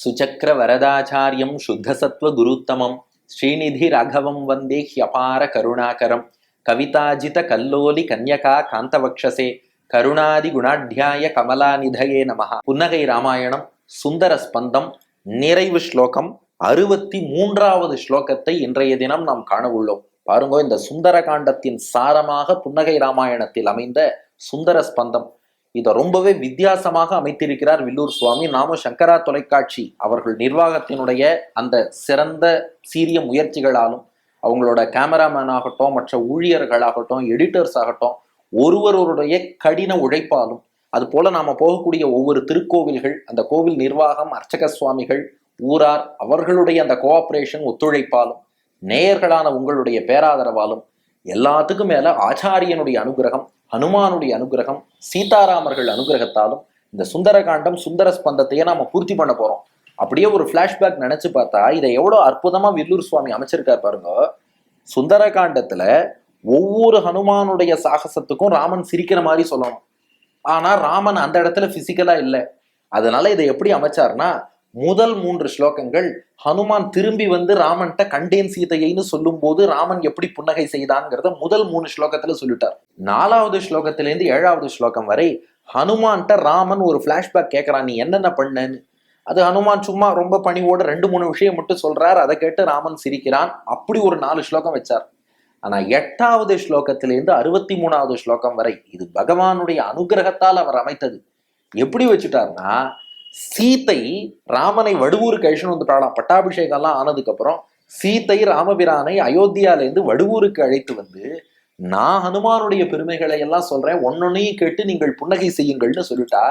சுச்சக்கர வரதாச்சாரியம் சுத்தசத்வ குருத்தமம் ஸ்ரீநிதி ராகவம் வந்தே ஹியபார கருணாகரம் கவிதாஜித கல்லோலி கன்யகா காந்தவக்ஷசே கருணாதி குணாட்யாய கமலாநிதயே நமஹ புன்னகை ராமாயணம் சுந்தர ஸ்பந்தம் நிறைவு ஸ்லோகம் அறுபத்தி மூன்றாவது ஸ்லோகத்தை இன்றைய தினம் நாம் காண உள்ளோம். பாருங்க இந்த சுந்தர காண்டத்தின் சாரமாக புன்னகை ராமாயணத்தில் அமைந்த சுந்தர ஸ்பந்தம் இதை ரொம்பவே வித்தியாசமாக அமைத்திருக்கிறார் வில்லூர் சுவாமி. நாமும் சங்கரா தொலைக்காட்சி அவர்கள் நிர்வாகத்தினுடைய அந்த சிறந்த சீரிய முயற்சிகளாலும் அவங்களோட கேமராமேன் ஆகட்டும் மற்ற ஊழியர்களாகட்டும் எடிட்டர்ஸ் ஆகட்டும் ஒருவருடைய கடின உழைப்பாலும் அது போல நாம போகக்கூடிய ஒவ்வொரு திருக்கோவில்கள் அந்த கோவில் நிர்வாகம் அர்ச்சக சுவாமிகள் ஊரார் அவர்களுடைய அந்த கோஆபரேஷன் ஒத்துழைப்பாலும் நேயர்களான உங்களுடைய பேராதரவாலும் எல்லாத்துக்கும் மேல ஆச்சாரியனுடைய அனுகிரகம் ஹனுமானுடைய அனுகிரகம் சீதாராமர்கள் அனுகிரகத்தாலும் இந்த சுந்தரகாண்டம் சுந்தர ஸ்பந்தத்தையே நாம பூர்த்தி பண்ண போறோம். அப்படியே ஒரு ஃபிளாஷ்பேக் நினைச்சு பார்த்தா இதை எவ்வளவு அற்புதமா வில்லூர் சுவாமி அமைச்சிருக்கார் பாருங்க. சுந்தரகாண்டத்துல ஒவ்வொரு ஹனுமானுடைய சாகசத்துக்கும் ராமன் சிரிக்கிற மாதிரி சொல்லணும். ஆனா ராமன் அந்த இடத்துல பிசிக்கலா இல்லை. அதனால இதை எப்படி அமைச்சார்னா முதல் மூன்று ஸ்லோகங்கள் ஹனுமான் திரும்பி வந்து ராமன்ட்ட கண்டேன் சீதையைன்னு சொல்லும் போது ராமன் எப்படி புன்னகை செய்தான்ங்கிறத முதல் மூணு ஸ்லோகத்துல சொல்லிட்டார். நாலாவது ஸ்லோகத்திலேருந்து ஏழாவது ஸ்லோகம் வரை ஹனுமான்ட்ட ராமன் ஒரு பிளாஷ்பேக் கேட்கறான் நீ என்னென்ன பண்ணன்னு? அது ஹனுமான் சும்மா ரொம்ப பணிவோட ரெண்டு மூணு விஷயம் மட்டும் சொல்றார் அதை கேட்டு ராமன் சிரிக்கிறான். அப்படி ஒரு நாலு ஸ்லோகம் வச்சார். ஆனா எட்டாவது ஸ்லோகத்திலேருந்து அறுபத்தி மூணாவது ஸ்லோகம் வரை இது பகவானுடைய அனுகிரகத்தால் அவர் அமைத்தது. எப்படி வச்சுட்டார்னா சீத்தை ராமனை வடுவூருக்கு அழிச்சுன்னு வந்துட்டாளாம் பட்டாபிஷேகம் எல்லாம் ஆனதுக்கு அப்புறம் சீத்தை ராமபிரானை அயோத்தியாலேருந்து வடுவூருக்கு அழைத்து வந்து நான் ஹனுமானுடைய பெருமைகளை எல்லாம் சொல்றேன். ஒன்னொன்னையும் கேட்டு நீங்கள் புன்னகை செய்யுங்கள்னு சொல்லிட்டா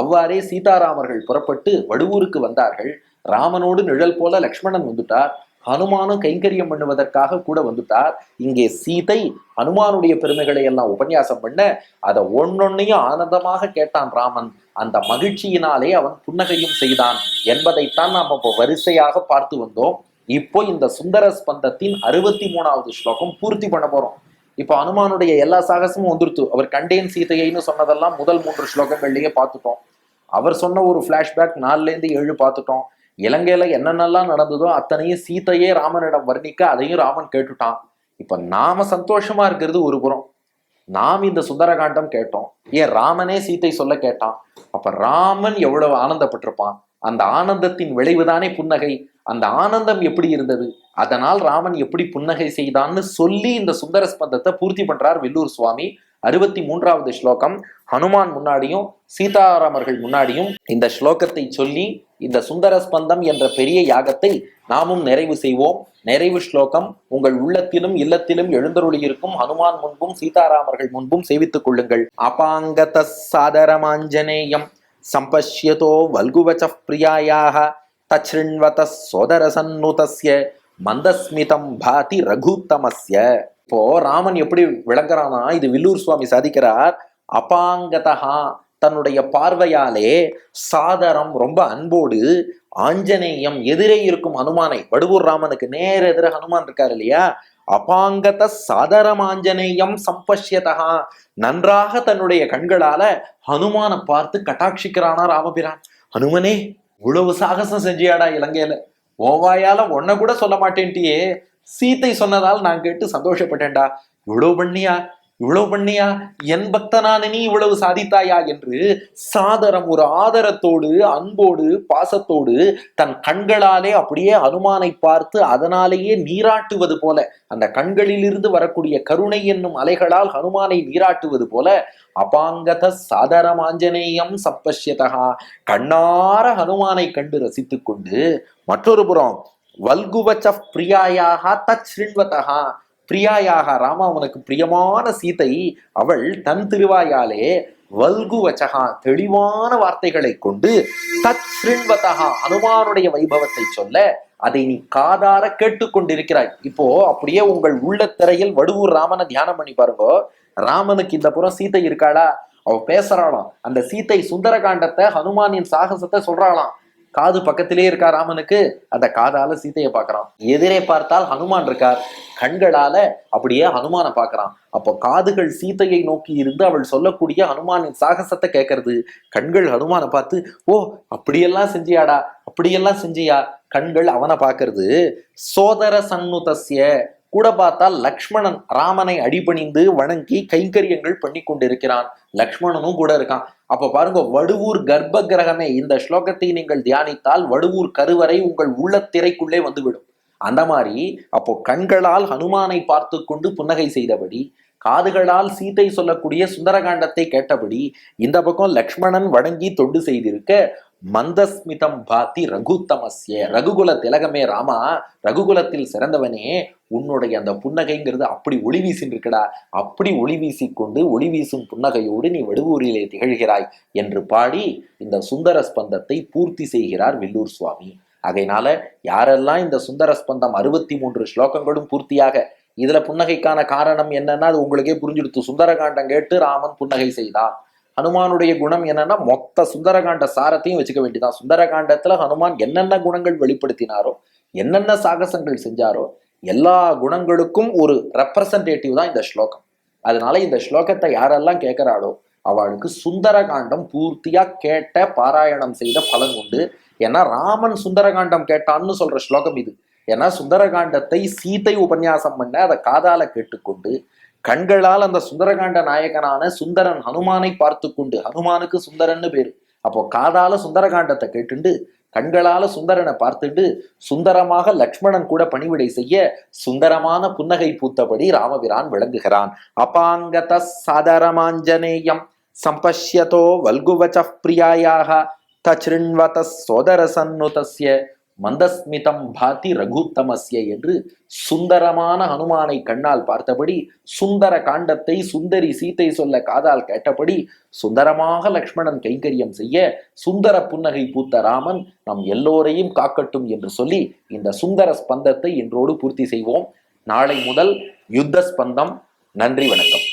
அவ்வாறே சீதாராமர்கள் புறப்பட்டு வடுவூருக்கு வந்தார்கள். ராமனோடு நிழல் போல லக்ஷ்மணன் வந்துட்டார். ஹனுமானும் கைங்கரியம் பண்ணுவதற்காக கூட வந்துட்டார். இங்கே சீதை ஹனுமானுடைய பெருமைகளை எல்லாம் உபன்யாசம் பண்ண அதை ஒன்னொன்னையும் ஆனந்தமாக கேட்டான் ராமன். அந்த மகிழ்ச்சியினாலே அவன் புன்னகையும் செய்தான். என்பதைத்தான் நாம் இப்போ வரிசையாக பார்த்து வந்தோம். இப்போ இந்த சுந்தர ஸ்பந்தத்தின் அறுபத்தி மூணாவது ஸ்லோகம் பூர்த்தி பண்ண போறோம். இப்போ அனுமானுடைய எல்லா சாகசமும் வந்துருத்து அவர் கண்டேன் சீதையைன்னு சொன்னதெல்லாம் முதல் மூன்று ஸ்லோகங்கள்லயே பார்த்துட்டோம். அவர் சொன்ன ஒரு பிளாஷ்பேக் நாலுலேருந்து ஏழு பார்த்துட்டோம். இலங்கையில என்னென்னலாம் நடந்ததோ அத்தனையும் சீதையே ராமனிடம் வர்ணிக்க அதையும் ராமன் கேட்டுட்டான். இப்ப நாம சந்தோஷமா இருக்கிறது ஒரு புறம். நாம் இந்த சுந்தரகாண்டம் கேட்டோம். ஏன் ராமனே சீத்தை சொல்ல கேட்டான். அப்ப ராமன் எவ்வளவு ஆனந்தப்பட்டிருப்பான். அந்த ஆனந்தத்தின் விளைவுதானே புன்னகை. அந்த ஆனந்தம் எப்படி இருந்தது? அதனால் ராமன் எப்படி புன்னகை செய்தான்னு சொல்லி இந்த சுந்தர ஸ்பந்தத்தை பூர்த்தி பண்றார் வெல்லூர் சுவாமி. அறுபத்தி மூன்றாவது ஸ்லோகம். ஹனுமான் முன்னாடியும் சீதாராமர்கள் முன்னாடியும் இந்த ஸ்லோகத்தை சொல்லி இந்த சுந்தர ஸ்பந்தம் என்ற பெரிய யாகத்தை நாமும் நிறைவு செய்வோம். நிறைவு ஸ்லோகம் உங்கள் உள்ளத்திலும் இல்லத்திலும் எழுந்தருளி இருக்கும் ஹனுமான் முன்பும் சீதாராமர்கள் முன்பும் சேவித்துக் கொள்ளுங்கள். அபாங்கத சாதரமாஞ்சனேயம் சம்பஷ்யதோ வல்குவச்ச பிரியாயாக தச்ரிண்வத சோதர சன்னுதஸ்ய மந்தஸ்மிதம் பாதி ரகுத்தமஸ்ய. இப்போ ராமன் எப்படி விளங்குறானா இது வில்லூர் சுவாமி சாதிக்கிறார். அபாங்கதஹா தன்னுடைய பார்வையாலே சாதரம் ரொம்ப அன்போடு ஆஞ்சநேயம் எதிரே இருக்கும் ஹனுமானை வடுவூர் ராமனுக்கு நேர எதிர ஹனுமான் இருக்காரு இல்லையா? அபாங்கத சாதரம் ஆஞ்சநேயம் சம்பஷ்யதா நன்றாக தன்னுடைய கண்களால ஹனுமானை பார்த்து கட்டாட்சிக்கிறானா ராமபிரான். ஹனுமனே இவ்வளவு சாகசம் செஞ்சியாடா இலங்கையில. ஓவாயால ஒன்ன கூட சொல்ல மாட்டேன்ட்டியே. சீத்தை சொன்னதால் நான் கேட்டு சந்தோஷப்பட்டேன்டா. இவ்வளவு பண்ணியா? இவ்வளவு பண்ணியா? என் பக்தனான நீ இவ்வளவு சாதித்தாயா? என்று சாதரம் ஒரு ஆதரத்தோடு அன்போடு பாசத்தோடு தன் கண்களாலே அப்படியே அனுமானை பார்த்து அதனாலேயே நீராட்டுவது போல அந்த கண்களிலிருந்து வரக்கூடிய கருணை என்னும் அலைகளால் ஹனுமானை நீராட்டுவது போல அபாங்கத சாதரம் ஆஞ்சநேயம் சப்பஷ்யதகா. கண்ணார ஹனுமானை கண்டு ரசித்துக்கொண்டு மற்றொரு புறம் வல்குவச்ச பிரியாயாக தத் ஸ்ருண்வதகா பிரியாயாக ராமா உனக்கு பிரியமான சீதை அவள் தன் திருவாயாலே வல்கு வச்சகா தெளிவான வார்த்தைகளை கொண்டு தத் ஸ்ருண்வதகா அனுமானுடைய வைபவத்தை சொல்ல அதை நீ காதார கேட்டுக்கொண்டிருக்கிறாய். இப்போ அப்படியே உங்கள் உள்ள திரையில் வடுவூர் ராமனை தியானம் பண்ணி பாருங்க. ராமனுக்கு இந்த புறம் சீதை இருக்காளா? அவ பேசுறாளாம். அந்த சீத்தை சுந்தரகாண்டத்தை ஹனுமானின் சாகசத்தை சொல்றாளாம். காது பக்கத்திலே இருக்கா ராமனுக்கு? அந்த காதால சீதையை பார்க்கறான். எதிரே பார்த்தால் ஹனுமான் இருக்கார். கண்களால அப்படியே ஹனுமானை பார்க்கறான். அப்போ காதுகள் சீதையை நோக்கி இருந்து அவள் சொல்லக்கூடிய ஹனுமானின் சாகசத்தை கேட்கறது கண்கள் ஹனுமானை பார்த்து ஓ அப்படியெல்லாம் செஞ்சியாடா அப்படியெல்லாம் செஞ்சியா? கண்கள் அவனை பார்க்கறது. சோதர சன்னுதஸ்ய கூட பார்த்தால் லக்ஷ்மணன் ராமனை அடிபணிந்து வணங்கி கைங்கரியங்கள் பண்ணி கொண்டிருக்கிறான். லக்ஷ்மணனும் கூட இருக்கான். அப்ப பாருங்க வடுவூர் கர்ப்ப கிரகமே இந்த ஸ்லோகத்தை நீங்கள் தியானித்தால் வடுவூர் கருவறை உங்கள் உள்ளத்திரைக்குள்ளே வந்துவிடும். அந்த மாதிரி அப்போ கண்களால் ஹனுமானை பார்த்து கொண்டு புன்னகை செய்தபடி காதுகளால் சீதை சொல்லக்கூடிய சுந்தரகாண்டத்தை கேட்டபடி இந்த பக்கம் லக்ஷ்மணன் வணங்கி தொண்டு செய்திருக்க மந்தஸ்மிதம் பாத்தி ரகுத்தமஸ்ய ரகுகுல திலகமே ராமா ரகுகுலத்தில் சிறந்தவனே உன்னுடைய அந்த புன்னகைங்கிறது அப்படி ஒளி வீசின்றிருக்கடா. அப்படி ஒளி வீசிக்கொண்டு ஒளி வீசும் புன்னகையோடு நீ வடுவூரிலே திகழ்கிறாய் என்று பாடி இந்த சுந்தர ஸ்பந்தத்தை பூர்த்தி செய்கிறார் வில்லூர் சுவாமி. ஆகையினால யாரெல்லாம் இந்த சுந்தர ஸ்பந்தம் அறுபத்தி மூன்று ஸ்லோகங்களும் பூர்த்தியாக இதுல புன்னகைக்கான காரணம் என்னன்னா அது உங்களுக்கே புரிஞ்சுடுத்து சுந்தரகாண்டம் கேட்டு ராமன் புன்னகை செய்தான். ஹனுமானுடைய குணம் என்னன்னா மொத்த சுந்தரகாண்ட சாரத்தையும் வச்சுக்க வேண்டியதான் சுந்தரகாண்டத்துல ஹனுமான் என்னென்ன குணங்கள் வெளிப்படுத்தினாரோ என்னென்ன சாகசங்கள் செஞ்சாரோ எல்லா குணங்களுக்கும் ஒரு ரெப்ரசன்டேட்டிவ் தான் இந்த ஸ்லோகம். அதனால இந்த ஸ்லோகத்தை யாரெல்லாம் கேட்கிறாளோ அவளுக்கு சுந்தரகாண்டம் பூர்த்தியா கேட்ட பாராயணம் செய்த பலன் உண்டு. ஏன்னா ராமன் சுந்தரகாண்டம் கேட்டான்னு சொல்ற ஸ்லோகம் இது. ஏன்னா சுந்தரகாண்டத்தை சீத்தை உபன்யாசம் பண்ண அதை காதால கேட்டுக்கொண்டு கண்களால் அந்த சுந்தரகாண்ட நாயகனான சுந்தரன் ஹனுமானை பார்த்து கொண்டு ஹனுமானுக்கு சுந்தரன்னு பேரு. அப்போ காதால சுந்தரகாண்டத்தை கேட்டுண்டு கண்களால சுந்தரனை பார்த்துட்டு சுந்தரமாக லக்ஷ்மணன் கூட பணிவிடை செய்ய சுந்தரமான புன்னகை பூத்தபடி ராமபிரான் விளங்குகிறான். அபாங்கத சாதரமாஞ்சனேயம் சம்பஷ்யதோ வல்குவச்ச பிரியாயாக தச்சிருண்வத சோதர சன்னுதஸ்ய மந்தஸ்மிதம் பாதி ரகுத்தமஸ்ய என்று சுந்தரமான ஹனுமானை கண்ணால் பார்த்தபடி சுந்தர காண்டத்தை சுந்தரி சீத்தை சொல்ல காதால் கேட்டபடி சுந்தரமாக லக்ஷ்மணன் கைங்கரியம் செய்ய சுந்தர புன்னகை பூத்த ராமன் நம் எல்லோரையும் காக்கட்டும் என்று சொல்லி இந்த சுந்தர ஸ்பந்தத்தை என்றோடு பூர்த்தி செய்வோம். நாளை முதல் யுத்த ஸ்பந்தம். நன்றி வணக்கம்.